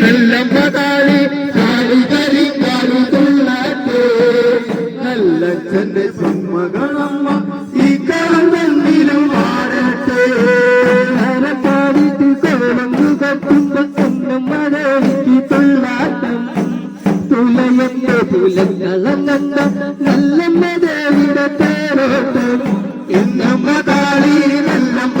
നല്ല പതാളി കാളി കരി കാളി തുള്ളാട്ടേ നല്ല ചന്റെ ചുമ്മകളമ്മ ഈ കളം തന്നിലും ആടട്ടെ പാടിട്ട് കോലങ്ങു കത്തുമ്പോ ഒന്നും മഴയ്ക്ക് തുള്ളാട്ടം. തുലയന്റെ പുലങ്ങളങ്ങണ്ട നല്ല മതയുടെ തേരോട്ടം. എന്നമ്മ നല്ലമ്മ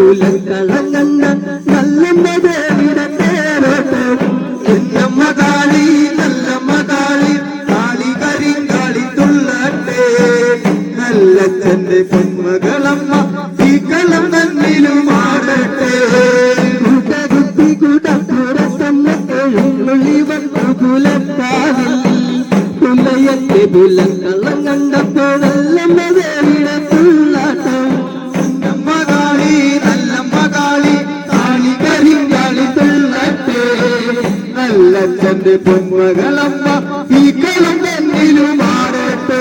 പുലക്കളങ്ങണ്ട നല്ല മതവിടെ തേരോട്ടം എന്നമ്മ കാളി നല്ലമ്മ കാളി കാളി കരി കാളി തുള്ളട്ടെ നല്ല ചന്റെ പൊന്മകളമ്മ ഈ കളം തന്നിലും ആടട്ടെ കൂട്ടകുത്തി കൂട്ടപ്പുറത്തമ്മ എഴുന്നള്ളി വന്നു നല്ല ചന്റെ പൊന്മകളമ്മ ഈ കളം എന്നിലും ആടട്ടെ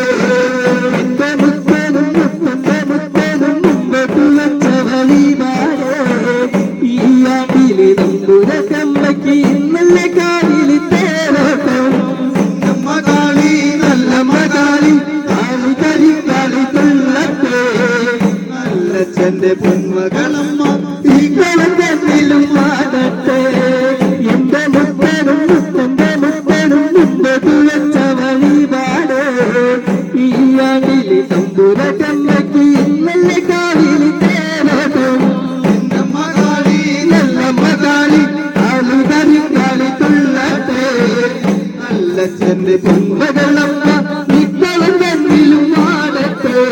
കാലിൽ തേരോട്ടം. നമ്മ കാളി നല്ല കാളി പൊന്മകളമ്മ നല്ല പൊന്നകളപ്പ ഇത്തളം തന്നിലും ആടട്ടെ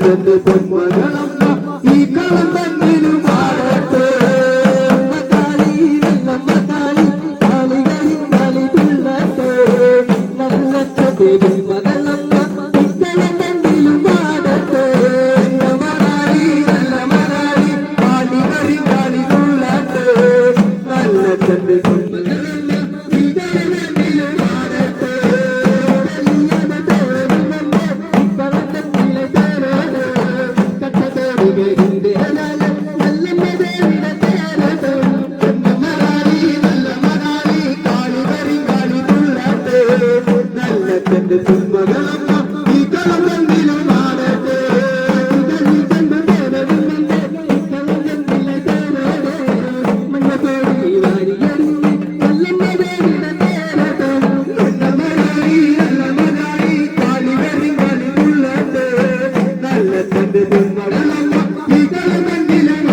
ചന്റെ പൊന്മകളമ്മ ഈ കളം തന്നിലും ആടട്ടെ മകാളി നല്ല മകാളി കാളി കളി കളി തുള്ളട്ടെ നല്ല കാളി കരി കാളി തുള്ളട്ടെ നല്ല ചന്റെ പൊന്മകളമ്മ ഈ കളം തന്നിലും